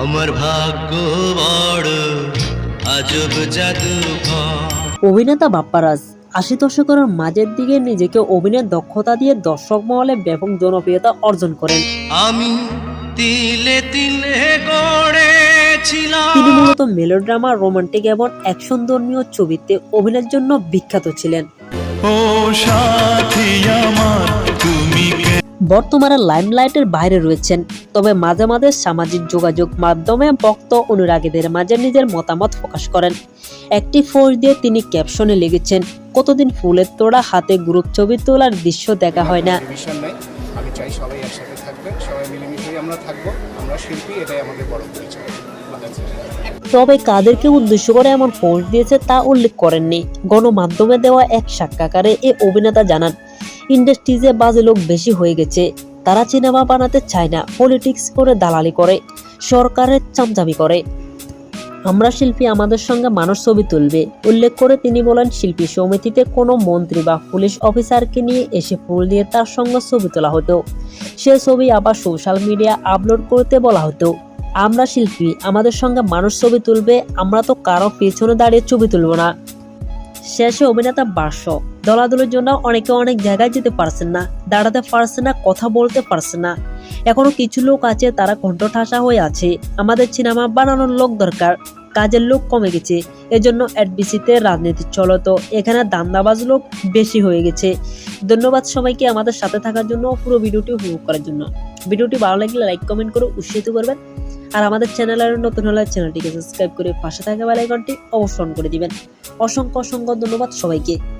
আমার ভাগ্য বড় আজব অভিনেতা বাপ্পারাজ আশি দশকের মাঝের দিকে নিজেকে অভিনয়ের দক্ষতা দিয়ে দর্শক মহলে ব্যাপক জনপ্রিয়তা অর্জন করেন। আমি তিলে তিলে গড়েছিলাম। তিনি মূলত মেলোড্রামা রোমান্টিক এবং অ্যাকশন ধর্মীয় ছবিতে অভিনয়ের জন্য বিখ্যাত ছিলেন। ও সাথী আমার তুমি কে বর্তমানে লাইমলাইটের বাইরে রয়েছেন তবে মাঝে মাঝে সামাজিক যোগাযোগ মাধ্যমে ভক্ত অনুরাগীদের মাঝে নিজের মতামত প্রকাশ করেন। একটি ফোর্স দিয়ে তিনি ক্যাপশনে লিখেছেন কতদিন ফুলের তোড়া হাতে গ্রুপ ছবি তোলার দৃশ্য দেখা হয় না। আমি চাই সবাই একসাথে থাকবেন সবাই মিলেমিশেই আমরা থাকব আমরা শিল্পী এটাই আমাদের বড় পরিচয় তবে কাদেরকে উদ্দেশ্য করে এমন পোস্ট দিয়েছে তা উল্লেখ করেননি। গণমাধ্যমে দেওয়া এক সাক্ষাৎকারে এ অভিনেতা জানান ইন্ডাস্ট্রিজে বাজে লোক বেশি হয়ে গেছে। তারা সিনেমা বানাতে চায় না, পলিটিক্স করে দালালি করে, সরকারের চামচামি করে। আমরা শিল্পী আমাদের সঙ্গে মানুষ ছবি তুলবে, উল্লেখ করে তিনি বলেন, শিল্পী সমিতিতে কোনো মন্ত্রী বা পুলিশ অফিসারকে নিয়ে এসে ফুল দিয়ে তার সঙ্গে ছবি তোলা হতো। সে ছবি আবার সোশ্যাল মিডিয়া আপলোড করতে বলা হতো। আমরা শিল্পী, আমাদের সঙ্গে মানুষ ছবি তুলবে, আমরা তো কারও পেছনে দাঁড়িয়ে ছবি তুলব না। শেষে অভিনেতা বার্ষ দলাদলের জন্য অনেকে অনেক জায়গায় যেতে পারছেন না, দাঁড়াতে পারছে না, কথা বলতে পারছে না। এখনও কিছু লোক আছে, তারা কণ্ঠ ঠাসা হয়ে আছে। আমাদের সিনেমা বানানোর লোক দরকার, কাজের লোক কমে গেছে। এজন্য অ্যাডবিসিতে রাজনীতি চলো তো, এখানে দান্দাবাজ লোক বেশি হয়ে গেছে। ধন্যবাদ সবাইকে আমাদের সাথে থাকার জন্য, পুরো ভিডিওটি উপভোগ করার জন্য। ভিডিওটি ভালো লাগলে লাইক, কমেন্ট করে উৎসাহিত করবেন। আর আমাদের চ্যানেলের নতুন হলে চ্যানেলটিকে সাবস্ক্রাইব করে পাশে থাকা বেল আইকনটি অবশ্যই on করে দিবেন। অসংখ্য অসংখ্য ধন্যবাদ সবাইকে।